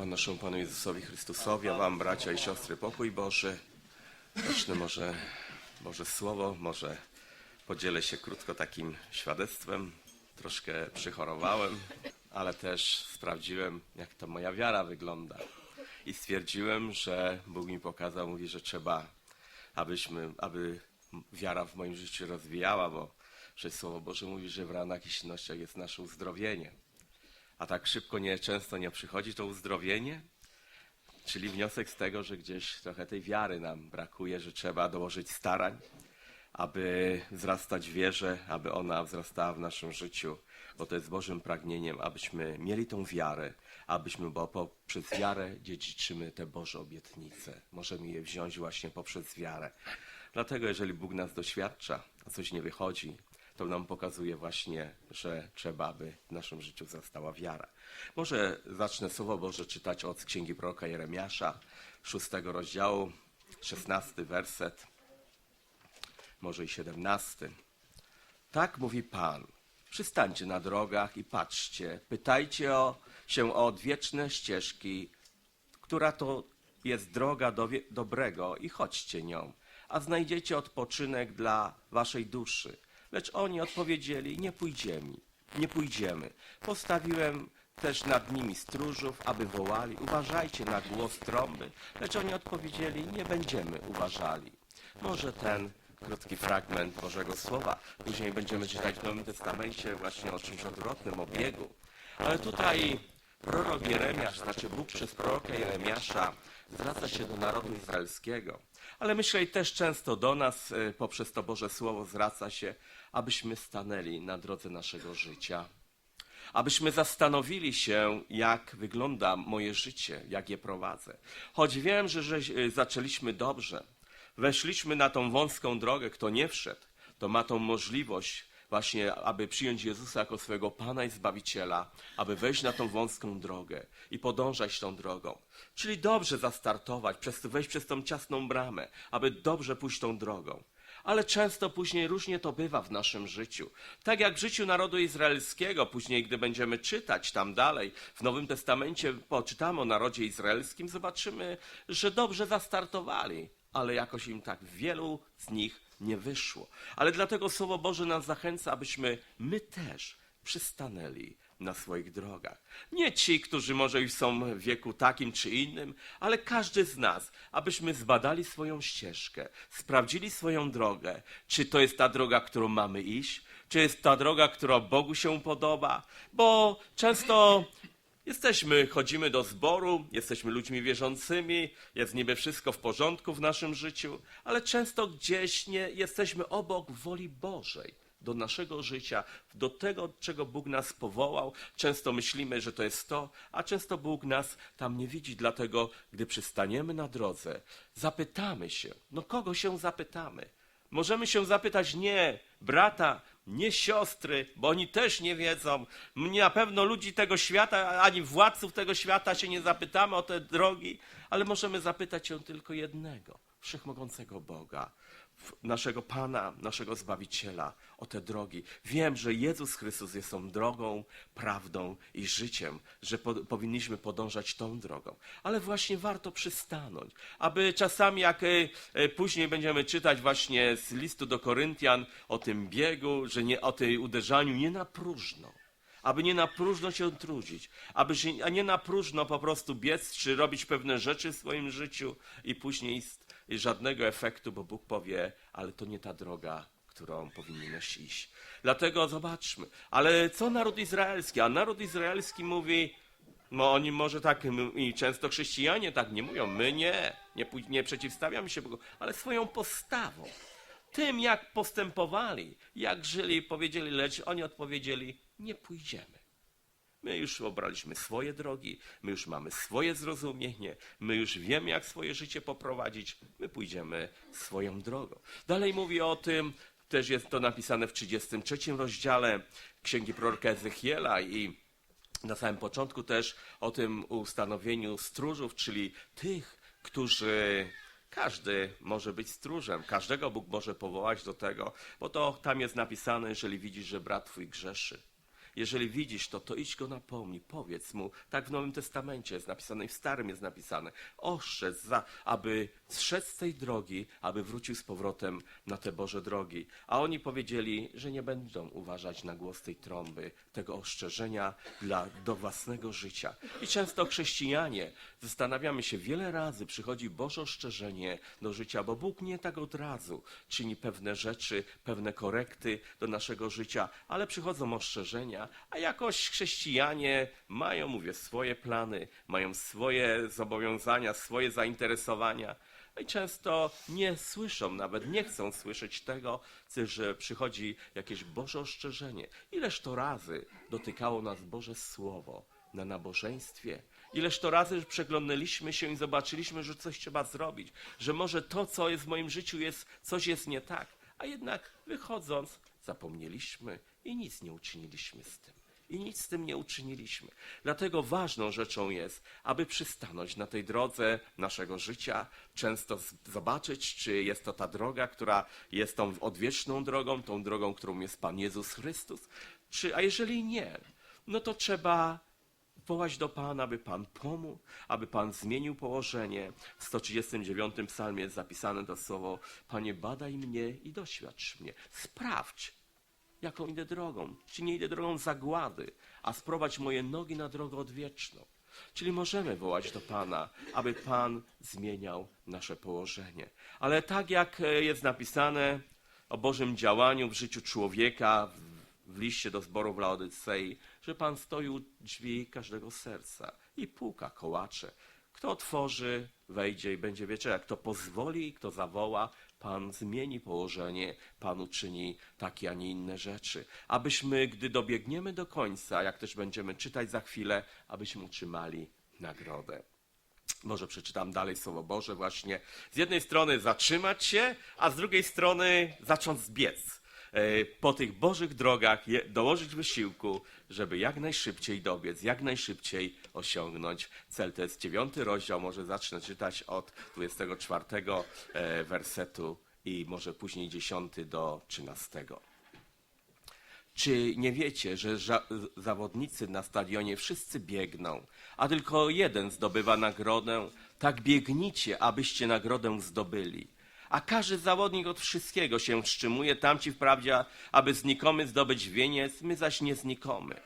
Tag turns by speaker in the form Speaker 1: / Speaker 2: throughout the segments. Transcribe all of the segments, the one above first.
Speaker 1: Chwała naszemu Panu Jezusowi Chrystusowi, a Wam bracia i siostry pokój Boży. Zacznę może, może słowo, może podzielę się krótko takim świadectwem. Troszkę przychorowałem, ale też sprawdziłem, jak to moja wiara wygląda. I stwierdziłem, że Bóg mi pokazał, mówi, że trzeba, abyśmy, aby wiara w moim życiu rozwijała, bo przecież Słowo Boże mówi, że w ranach i silnościach jest nasze uzdrowienie. A tak szybko nie, często nie przychodzi to uzdrowienie, czyli wniosek z tego, że gdzieś trochę tej wiary nam brakuje, że trzeba dołożyć starań, aby wzrastać wierze, aby ona wzrastała w naszym życiu, bo to jest Bożym pragnieniem, abyśmy mieli tą wiarę, abyśmy, bo poprzez wiarę dziedziczymy te Boże obietnice. Możemy je wziąć właśnie poprzez wiarę. Dlatego, jeżeli Bóg nas doświadcza, a coś nie wychodzi, to nam pokazuje właśnie, że trzeba, aby w naszym życiu została wiara. Może zacznę Słowo Boże czytać od Księgi Proroka Jeremiasza, szóstego rozdziału, szesnasty werset, może i siedemnasty. Tak mówi Pan. Przystańcie na drogach i patrzcie, pytajcie o, się o odwieczne ścieżki, która to jest droga do dobrego i chodźcie nią, a znajdziecie odpoczynek dla waszej duszy. Lecz oni odpowiedzieli, nie pójdziemy, nie pójdziemy. Postawiłem też nad nimi stróżów, aby wołali, uważajcie na głos trąby. Lecz oni odpowiedzieli, nie będziemy uważali. Może ten krótki fragment Bożego Słowa. Później będziemy czytać w Nowym Testamencie właśnie o czymś odwrotnym, o biegu. Ale tutaj prorok Jeremiasz, znaczy Bóg przez proroka Jeremiasza zwraca się do narodu izraelskiego. Ale myślę i też często do nas y, poprzez to Boże Słowo zwraca się, abyśmy stanęli na drodze naszego życia. Abyśmy zastanowili się, jak wygląda moje życie, jak je prowadzę. Choć wiem, że, że y, zaczęliśmy dobrze, weszliśmy na tą wąską drogę, kto nie wszedł, to ma tą możliwość właśnie, aby przyjąć Jezusa jako swojego Pana i Zbawiciela, aby wejść na tą wąską drogę i podążać tą drogą. Czyli dobrze zastartować, wejść przez tą ciasną bramę, aby dobrze pójść tą drogą. Ale często później różnie to bywa w naszym życiu. Tak jak w życiu narodu izraelskiego, później, gdy będziemy czytać tam dalej, w Nowym Testamencie poczytamy o narodzie izraelskim, zobaczymy, że dobrze zastartowali, ale jakoś im tak wielu z nich nie wyszło. Ale dlatego Słowo Boże nas zachęca, abyśmy my też przystanęli na swoich drogach. Nie ci, którzy może już są w wieku takim czy innym, ale każdy z nas, abyśmy zbadali swoją ścieżkę, sprawdzili swoją drogę, czy to jest ta droga, którą mamy iść, czy jest ta droga, która Bogu się podoba, bo często Jesteśmy, chodzimy do zboru, jesteśmy ludźmi wierzącymi, jest niby wszystko w porządku w naszym życiu, ale często gdzieś nie jesteśmy obok woli Bożej do naszego życia, do tego, czego Bóg nas powołał. Często myślimy, że to jest to, a często Bóg nas tam nie widzi. Dlatego, gdy przystaniemy na drodze, zapytamy się, no kogo się zapytamy? Możemy się zapytać nie brata, nie siostry, bo oni też nie wiedzą. Na pewno ludzi tego świata, ani władców tego świata się nie zapytamy o te drogi, ale możemy zapytać się tylko jednego, wszechmogącego Boga, naszego Pana, naszego Zbawiciela, o te drogi. Wiem, że Jezus Chrystus jest tą drogą, prawdą i życiem, że po, powinniśmy podążać tą drogą. Ale właśnie warto przystanąć, aby czasami, jak e, e, później będziemy czytać właśnie z listu do Koryntian o tym biegu, że nie o tej uderzaniu nie na próżno aby nie na próżno się trudzić, aby się, a nie na próżno po prostu biec czy robić pewne rzeczy w swoim życiu i później żadnego efektu, bo Bóg powie, ale to nie ta droga, którą powinieneś iść. Dlatego zobaczmy, ale co naród izraelski? A naród izraelski mówi, no oni może tak, i często chrześcijanie tak nie mówią, my nie, nie, nie przeciwstawiamy się Bogu, ale swoją postawą tym, jak postępowali, jak żyli, powiedzieli, lecz oni odpowiedzieli, nie pójdziemy. My już obraliśmy swoje drogi, my już mamy swoje zrozumienie, my już wiemy, jak swoje życie poprowadzić, my pójdziemy swoją drogą. Dalej mówi o tym, też jest to napisane w 33 rozdziale Księgi proroka Ezechiela i na samym początku też o tym ustanowieniu stróżów, czyli tych, którzy każdy może być stróżem, każdego Bóg może powołać do tego, bo to tam jest napisane, jeżeli widzisz, że brat twój grzeszy. Jeżeli widzisz to, to idź go napomnij, powiedz mu. Tak w Nowym Testamencie jest napisane i w Starym jest napisane. Oszczędź, za, aby zszedł z tej drogi, aby wrócił z powrotem na te Boże drogi. A oni powiedzieli, że nie będą uważać na głos tej trąby, tego ostrzeżenia dla, do własnego życia. I często chrześcijanie zastanawiamy się, wiele razy przychodzi Boże ostrzeżenie do życia, bo Bóg nie tak od razu czyni pewne rzeczy, pewne korekty do naszego życia, ale przychodzą ostrzeżenia, a jakoś chrześcijanie mają, mówię, swoje plany, mają swoje zobowiązania, swoje zainteresowania. I często nie słyszą, nawet nie chcą słyszeć tego, że przychodzi jakieś Boże ostrzeżenie. Ileż to razy dotykało nas Boże Słowo na nabożeństwie. Ileż to razy przeglądaliśmy się i zobaczyliśmy, że coś trzeba zrobić, że może to, co jest w moim życiu, jest, coś jest nie tak, a jednak wychodząc zapomnieliśmy i nic nie uczyniliśmy z tym. I nic z tym nie uczyniliśmy. Dlatego ważną rzeczą jest, aby przystanąć na tej drodze naszego życia, często zobaczyć, czy jest to ta droga, która jest tą odwieczną drogą, tą drogą, którą jest Pan Jezus Chrystus, czy, a jeżeli nie, no to trzeba wołać do Pana, aby Pan pomógł, aby Pan zmienił położenie. W 139 psalmie jest zapisane to słowo Panie, badaj mnie i doświadcz mnie. Sprawdź, jaką idę drogą. Czy nie idę drogą zagłady, a sprowadź moje nogi na drogę odwieczną. Czyli możemy wołać do Pana, aby Pan zmieniał nasze położenie. Ale tak jak e, jest napisane o Bożym działaniu w życiu człowieka, w- liście do zboru w Laodycei, że Pan stoi u drzwi każdego serca i puka, kołacze. Kto otworzy, wejdzie i będzie wieczera. Kto pozwoli i kto zawoła, Pan zmieni położenie, Pan uczyni takie, a nie inne rzeczy. Abyśmy, gdy dobiegniemy do końca, jak też będziemy czytać za chwilę, abyśmy utrzymali nagrodę. Może przeczytam dalej Słowo Boże właśnie. Z jednej strony zatrzymać się, a z drugiej strony zacząć zbiec. E, Po tych Bożych drogach dołożyć wysiłku, żeby jak najszybciej dobiec, jak najszybciej osiągnąć cel. To jest dziewiąty rozdział, może zacznę czytać od 24 e, wersetu i może później 10 do 13. Czy nie wiecie, że zawodnicy na stadionie wszyscy biegną, a tylko jeden zdobywa nagrodę? Tak biegnijcie, abyście nagrodę zdobyli. A każdy zawodnik od wszystkiego się wstrzymuje, tamci wprawdzie, aby znikomy zdobyć wieniec, my zaś nie znikomy.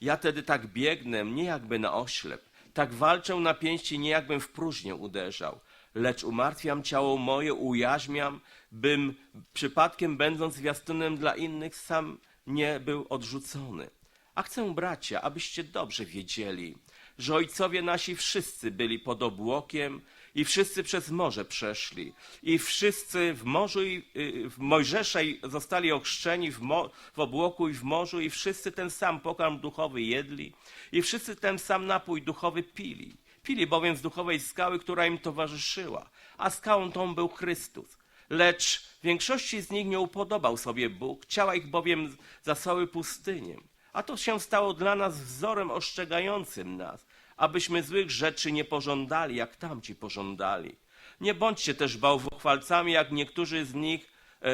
Speaker 1: Ja tedy tak biegnę, nie jakby na oślep, tak walczę na pięści, nie jakbym w próżnię uderzał, lecz umartwiam ciało moje, ujarzmiam, bym przypadkiem będąc zwiastunem dla innych sam nie był odrzucony. A chcę, bracia, abyście dobrze wiedzieli, że ojcowie nasi wszyscy byli pod obłokiem i wszyscy przez morze przeszli. I wszyscy w morzu i y, w Mojżesza zostali ochrzczeni w, mo, w obłoku i w morzu i wszyscy ten sam pokarm duchowy jedli i wszyscy ten sam napój duchowy pili. Pili bowiem z duchowej skały, która im towarzyszyła, a skałą tą był Chrystus. Lecz większości z nich nie upodobał sobie Bóg, ciała ich bowiem zasały pustynię. A to się stało dla nas wzorem ostrzegającym nas, abyśmy złych rzeczy nie pożądali, jak tamci pożądali. Nie bądźcie też bałwochwalcami, jak niektórzy z nich, e,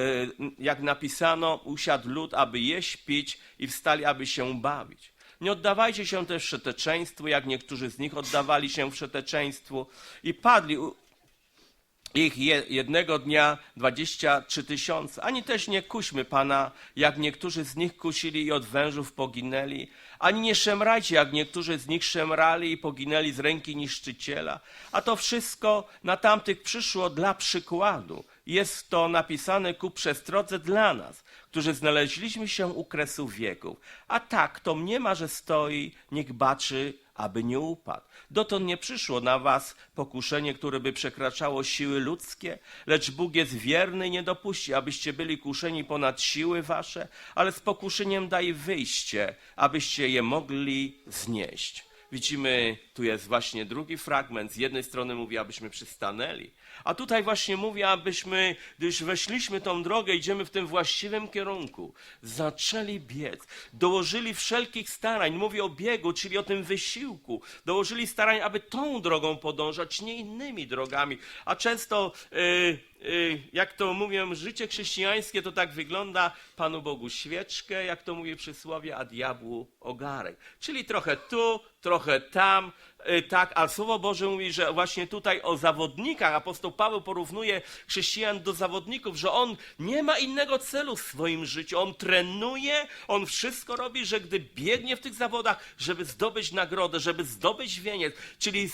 Speaker 1: jak napisano, usiadł lud, aby jeść, pić i wstali, aby się bawić. Nie oddawajcie się też wszeteczeństwu, jak niektórzy z nich oddawali się wszeteczeństwu i padli ich je, jednego dnia dwadzieścia trzy tysiące. Ani też nie kuśmy Pana, jak niektórzy z nich kusili i od wężów poginęli. Ani nie szemrajcie, jak niektórzy z nich szemrali i poginęli z ręki niszczyciela. A to wszystko na tamtych przyszło dla przykładu. Jest to napisane ku przestrodze dla nas, którzy znaleźliśmy się u kresu wieków. A tak, to mniema, że stoi, niech baczy, aby nie upadł. Dotąd nie przyszło na was pokuszenie, które by przekraczało siły ludzkie, lecz Bóg jest wierny i nie dopuści, abyście byli kuszeni ponad siły wasze, ale z pokuszeniem daj wyjście, abyście je mogli znieść. Widzimy, tu jest właśnie drugi fragment. Z jednej strony mówi, abyśmy przystanęli, a tutaj właśnie mówi, abyśmy, gdyż weszliśmy tą drogę, idziemy w tym właściwym kierunku, zaczęli biec, dołożyli wszelkich starań, mówi o biegu, czyli o tym wysiłku, dołożyli starań, aby tą drogą podążać, nie innymi drogami. A często y, jak to mówią, życie chrześcijańskie to tak wygląda, Panu Bogu świeczkę, jak to mówi przysłowie, a diabłu ogarek. Czyli trochę tu, trochę tam, tak, a Słowo Boże mówi, że właśnie tutaj o zawodnikach, apostoł Paweł porównuje chrześcijan do zawodników, że on nie ma innego celu w swoim życiu, on trenuje, on wszystko robi, że gdy biegnie w tych zawodach, żeby zdobyć nagrodę, żeby zdobyć wieniec, czyli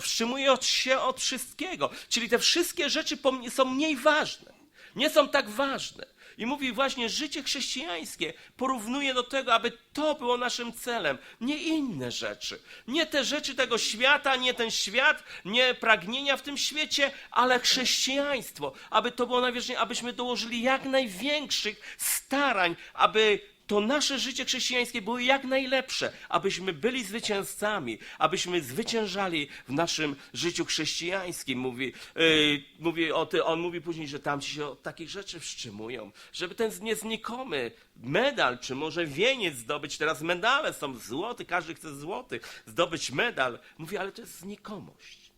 Speaker 1: wstrzymuje się od wszystkiego, czyli te wszystkie rzeczy są mniej ważne, nie są tak ważne. I mówi właśnie, życie chrześcijańskie porównuje do tego, aby to było naszym celem, nie inne rzeczy. Nie te rzeczy tego świata, nie ten świat, nie pragnienia w tym świecie, ale chrześcijaństwo. Aby to było najważniejsze, abyśmy dołożyli jak największych starań, aby to nasze życie chrześcijańskie było jak najlepsze, abyśmy byli zwycięzcami, abyśmy zwyciężali w naszym życiu chrześcijańskim. Mówi, yy, mówi o ty, on mówi później, że tam ci się od takich rzeczy wstrzymują, żeby ten nieznikomy medal, czy może wieniec zdobyć, teraz medale są złoty, każdy chce złoty, zdobyć medal. Mówi, ale to jest znikomość.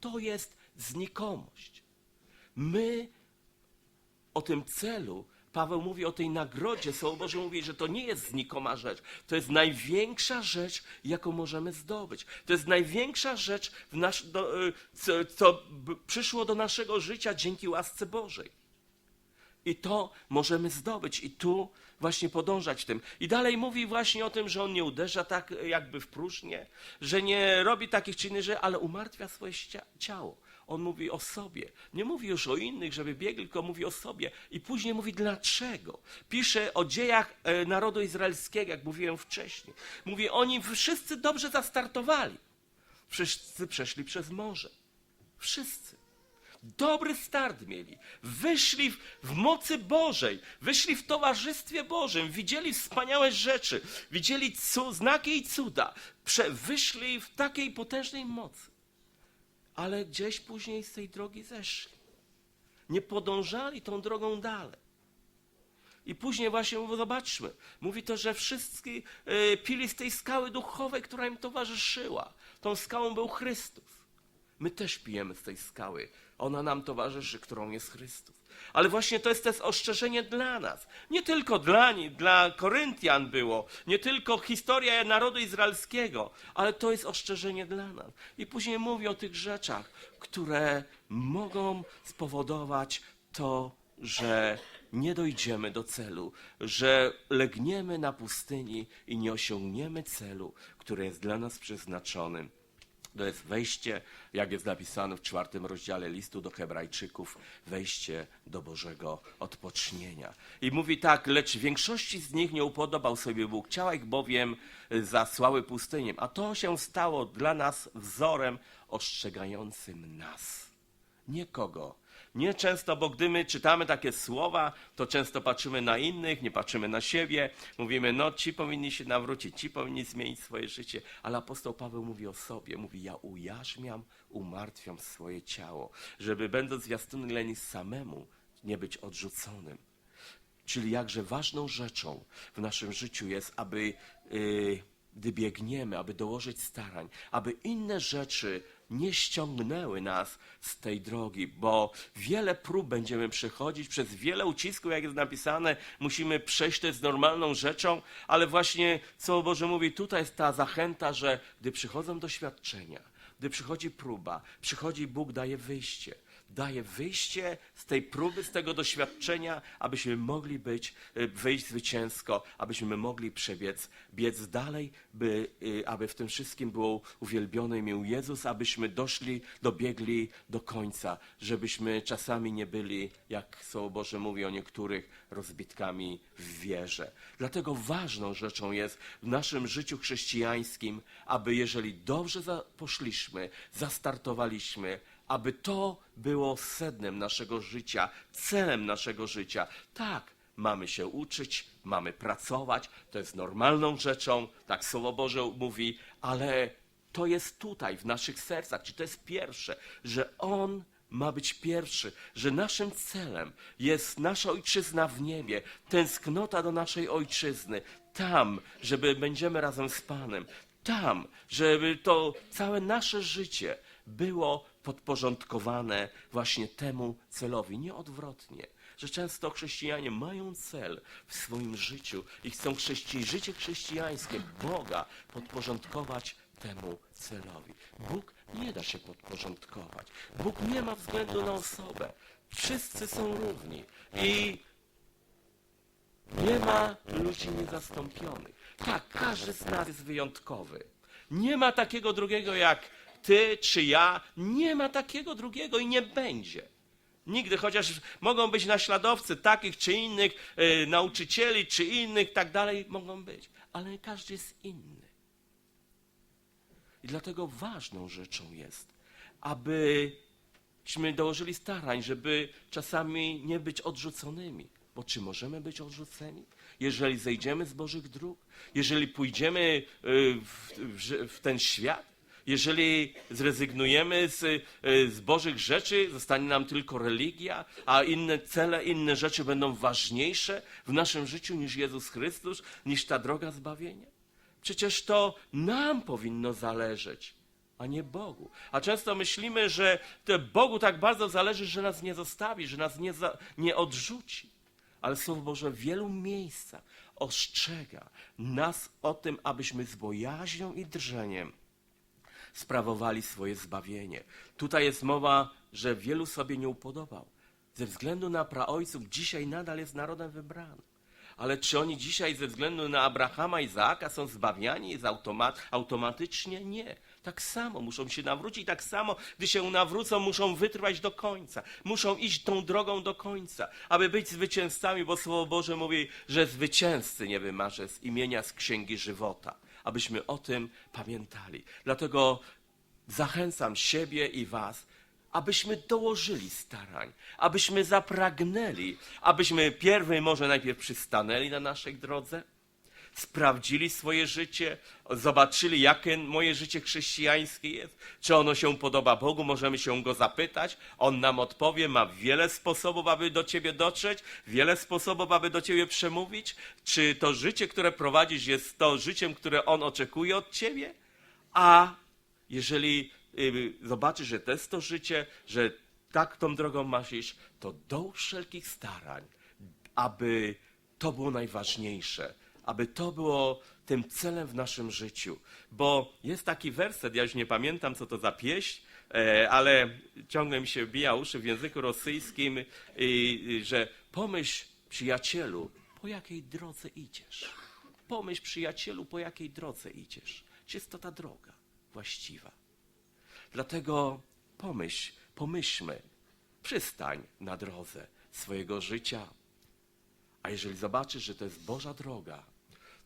Speaker 1: To jest znikomość. My o tym celu, Paweł mówi o tej nagrodzie, Słowo Boże mówi, że to nie jest znikoma rzecz. To jest największa rzecz, jaką możemy zdobyć. To jest największa rzecz, do, y, co, co przyszło do naszego życia dzięki łasce Bożej. I to możemy zdobyć i tu właśnie podążać tym. I dalej mówi właśnie o tym, że on nie uderza tak jakby w próżnię, że nie robi takich czynów, że ale umartwia swoje ciało. On mówi o sobie. Nie mówi już o innych, żeby biegli, tylko mówi o sobie. I później mówi dlaczego. Pisze o dziejach e, narodu izraelskiego, jak mówiłem wcześniej. Mówi, oni wszyscy dobrze zastartowali. Wszyscy przeszli przez morze. Wszyscy. Dobry start mieli. Wyszli w, mocy Bożej, wyszli w towarzystwie Bożym, widzieli wspaniałe rzeczy, widzieli cu, znaki i cuda. Prze, wyszli w takiej potężnej mocy. Ale gdzieś później z tej drogi zeszli. Nie podążali tą drogą dalej. I później właśnie zobaczmy, mówi to, że wszyscy pili z tej skały duchowej, która im towarzyszyła. Tą skałą był Chrystus. My też pijemy z tej skały. Ona nam towarzyszy, którą jest Chrystus. Ale właśnie to jest też ostrzeżenie dla nas. Nie tylko dla nich, dla Koryntian było, nie tylko historia narodu izraelskiego, ale to jest ostrzeżenie dla nas. I później mówi o tych rzeczach, które mogą spowodować to, że nie dojdziemy do celu, że legniemy na pustyni i nie osiągniemy celu, który jest dla nas przeznaczony. To jest wejście, jak jest napisane w czwartym rozdziale listu do Hebrajczyków, wejście do Bożego odpocznienia. I mówi tak, lecz większości z nich nie upodobał sobie Bóg, ciała ich bowiem zasłały pustynię, a to się stało dla nas wzorem ostrzegającym nas. Nie kogo. Nie często, bo gdy my czytamy takie słowa, to często patrzymy na innych, nie patrzymy na siebie. Mówimy, no ci powinni się nawrócić, ci powinni zmienić swoje życie. Ale apostoł Paweł mówi o sobie, mówi, ja ujarzmiam, umartwiam swoje ciało, żeby będąc zwiastunem leni samemu nie być odrzuconym. Czyli jakże ważną rzeczą w naszym życiu jest, aby yy, gdy biegniemy, aby dołożyć starań, aby inne rzeczy nie ściągnęły nas z tej drogi, bo wiele prób będziemy przechodzić, przez wiele ucisków, jak jest napisane, musimy przejść, to jest normalną rzeczą, ale właśnie co Boże mówi, tutaj jest ta zachęta, że gdy przychodzą doświadczenia, gdy przychodzi próba, przychodzi Bóg, daje wyjście daje wyjście z tej próby, z tego doświadczenia, abyśmy mogli być, y, wyjść zwycięsko, abyśmy mogli przebiec, biec dalej, by, y, aby w tym wszystkim było uwielbiony imię Jezus, abyśmy doszli, dobiegli do końca, żebyśmy czasami nie byli, jak Słowo Boże mówi o niektórych, rozbitkami w wierze. Dlatego ważną rzeczą jest w naszym życiu chrześcijańskim, aby jeżeli dobrze poszliśmy, zastartowaliśmy, aby to było sednem naszego życia, celem naszego życia. Tak, mamy się uczyć, mamy pracować, to jest normalną rzeczą, tak Słowo Boże mówi, ale to jest tutaj, w naszych sercach, czy to jest pierwsze, że On ma być pierwszy, że naszym celem jest nasza ojczyzna w niebie, tęsknota do naszej ojczyzny, tam, żeby będziemy razem z Panem, tam, żeby to całe nasze życie było podporządkowane właśnie temu celowi, nie odwrotnie. Że często chrześcijanie mają cel w swoim życiu i chcą chrześci- życie chrześcijańskie Boga podporządkować temu celowi. Bóg nie da się podporządkować. Bóg nie ma względu na osobę. Wszyscy są równi i nie ma ludzi niezastąpionych. Tak, każdy z nas jest wyjątkowy. Nie ma takiego drugiego jak ty czy ja. Nie ma takiego drugiego i nie będzie. Nigdy, chociaż mogą być naśladowcy takich czy innych e, nauczycieli, czy innych, tak dalej mogą być. Ale każdy jest inny. I dlatego ważną rzeczą jest, abyśmy dołożyli starań, żeby czasami nie być odrzuconymi. Bo czy możemy być odrzuceni? Jeżeli zejdziemy z Bożych dróg, jeżeli pójdziemy y, w, w, w ten świat, jeżeli zrezygnujemy z, y, z Bożych rzeczy, zostanie nam tylko religia, a inne cele, inne rzeczy będą ważniejsze w naszym życiu niż Jezus Chrystus, niż ta droga zbawienia? Przecież to nam powinno zależeć, a nie Bogu. A często myślimy, że Bogu tak bardzo zależy, że nas nie zostawi, że nas nie, za, nie odrzuci. Ale Słowo Boże w wielu miejscach ostrzega nas o tym, abyśmy z bojaźnią i drżeniem sprawowali swoje zbawienie. Tutaj jest mowa, że wielu sobie nie upodobał. Ze względu na praojców dzisiaj nadal jest narodem wybranym. Ale czy oni dzisiaj ze względu na Abrahama i Izaaka są zbawiani z automat, automatycznie? Nie. Tak samo muszą się nawrócić, tak samo, gdy się nawrócą, muszą wytrwać do końca. Muszą iść tą drogą do końca, aby być zwycięzcami, bo Słowo Boże mówi, że zwycięzcy nie wymarzę z imienia z Księgi Żywota. Abyśmy o tym pamiętali. Dlatego zachęcam siebie i was, abyśmy dołożyli starań, abyśmy zapragnęli, abyśmy pierwej może najpierw przystanęli na naszej drodze, sprawdzili swoje życie, zobaczyli, jakie moje życie chrześcijańskie jest, czy ono się podoba Bogu, możemy się go zapytać, on nam odpowie, ma wiele sposobów, aby do ciebie dotrzeć, wiele sposobów, aby do ciebie przemówić, czy to życie, które prowadzisz, jest to życiem, które on oczekuje od ciebie, a jeżeli y, zobaczysz, że to jest to życie, że tak tą drogą masz iść, to dołóż wszelkich starań, aby to było najważniejsze, aby to było tym celem w naszym życiu. Bo jest taki werset, ja już nie pamiętam, co to za pieśń, e, ale ciągle mi się bija uszy w języku rosyjskim, że pomyśl, przyjacielu, po jakiej drodze idziesz. Pomyśl, przyjacielu, po jakiej drodze idziesz. Czy jest to ta droga właściwa? Dlatego pomyśl, pomyślmy, przystań na drodze swojego życia. A jeżeli zobaczysz, że to jest Boża droga,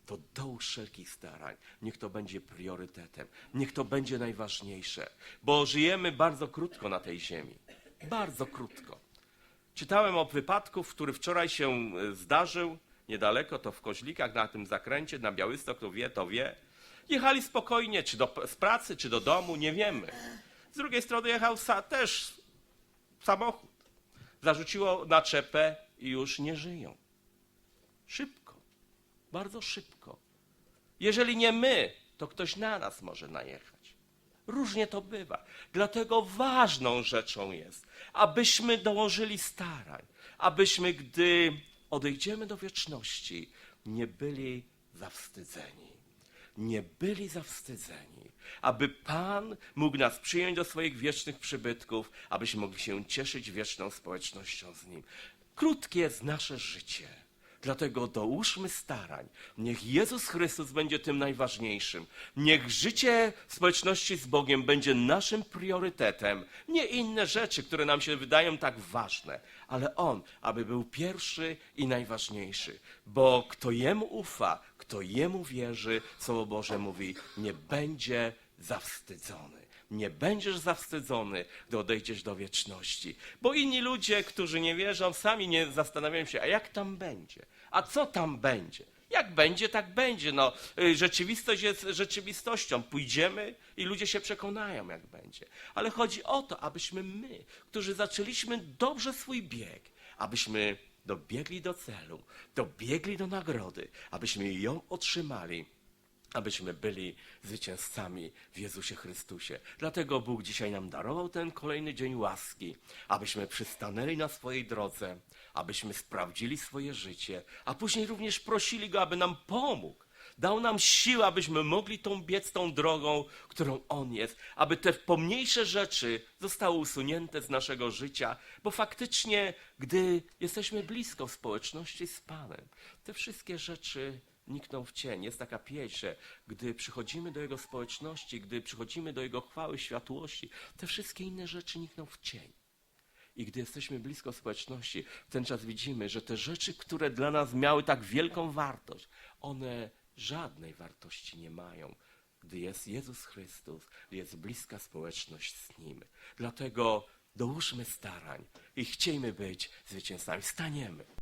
Speaker 1: to dołóż wszelkich starań. Niech to będzie priorytetem. Niech to będzie najważniejsze. Bo żyjemy bardzo krótko na tej ziemi. Bardzo krótko. Czytałem o wypadku, który wczoraj się e, zdarzył niedaleko, to w Koźlikach, na tym zakręcie, na Białystok, kto wie, to wie. Jechali spokojnie, czy do, z pracy, czy do domu, nie wiemy. Z drugiej strony jechał sa, też samochód. Zarzuciło naczepę i już nie żyją. Szybko, bardzo szybko. Jeżeli nie my, to ktoś na nas może najechać. Różnie to bywa. Dlatego ważną rzeczą jest, abyśmy dołożyli starań, abyśmy, gdy odejdziemy do wieczności, nie byli zawstydzeni. Nie byli zawstydzeni, aby Pan mógł nas przyjąć do swoich wiecznych przybytków, abyśmy mogli się cieszyć wieczną społecznością z Nim. Krótkie jest nasze życie. Dlatego dołóżmy starań. Niech Jezus Chrystus będzie tym najważniejszym. Niech życie społeczności z Bogiem będzie naszym priorytetem. Nie inne rzeczy, które nam się wydają tak ważne, ale On, aby był pierwszy i najważniejszy. Bo kto Jemu ufa, kto Jemu wierzy, Słowo Boże mówi, nie będzie zawstydzony. Nie będziesz zawstydzony, gdy odejdziesz do wieczności. Bo inni ludzie, którzy nie wierzą, sami nie zastanawiają się, a jak tam będzie? A co tam będzie? Jak będzie, tak będzie. No, y, rzeczywistość jest rzeczywistością. Pójdziemy i ludzie się przekonają, jak będzie. Ale chodzi o to, abyśmy my, którzy zaczęliśmy dobrze swój bieg, abyśmy dobiegli do celu, dobiegli do nagrody, abyśmy ją otrzymali abyśmy byli zwycięzcami w Jezusie Chrystusie. Dlatego Bóg dzisiaj nam darował ten kolejny dzień łaski, abyśmy przystanęli na swojej drodze, abyśmy sprawdzili swoje życie, a później również prosili Go, aby nam pomógł. Dał nam siłę, abyśmy mogli tą biec tą drogą, którą On jest, aby te pomniejsze rzeczy zostały usunięte z naszego życia, bo faktycznie, gdy jesteśmy blisko w społeczności z Panem, te wszystkie rzeczy nikną w cień. Jest taka pieśń, że gdy przychodzimy do Jego społeczności, gdy przychodzimy do Jego chwały, światłości, te wszystkie inne rzeczy nikną w cień. I gdy jesteśmy blisko społeczności, w ten czas widzimy, że te rzeczy, które dla nas miały tak wielką wartość, one żadnej wartości nie mają, gdy jest Jezus Chrystus, gdy jest bliska społeczność z Nim. Dlatego dołóżmy starań i chciejmy być zwycięzcami. Staniemy.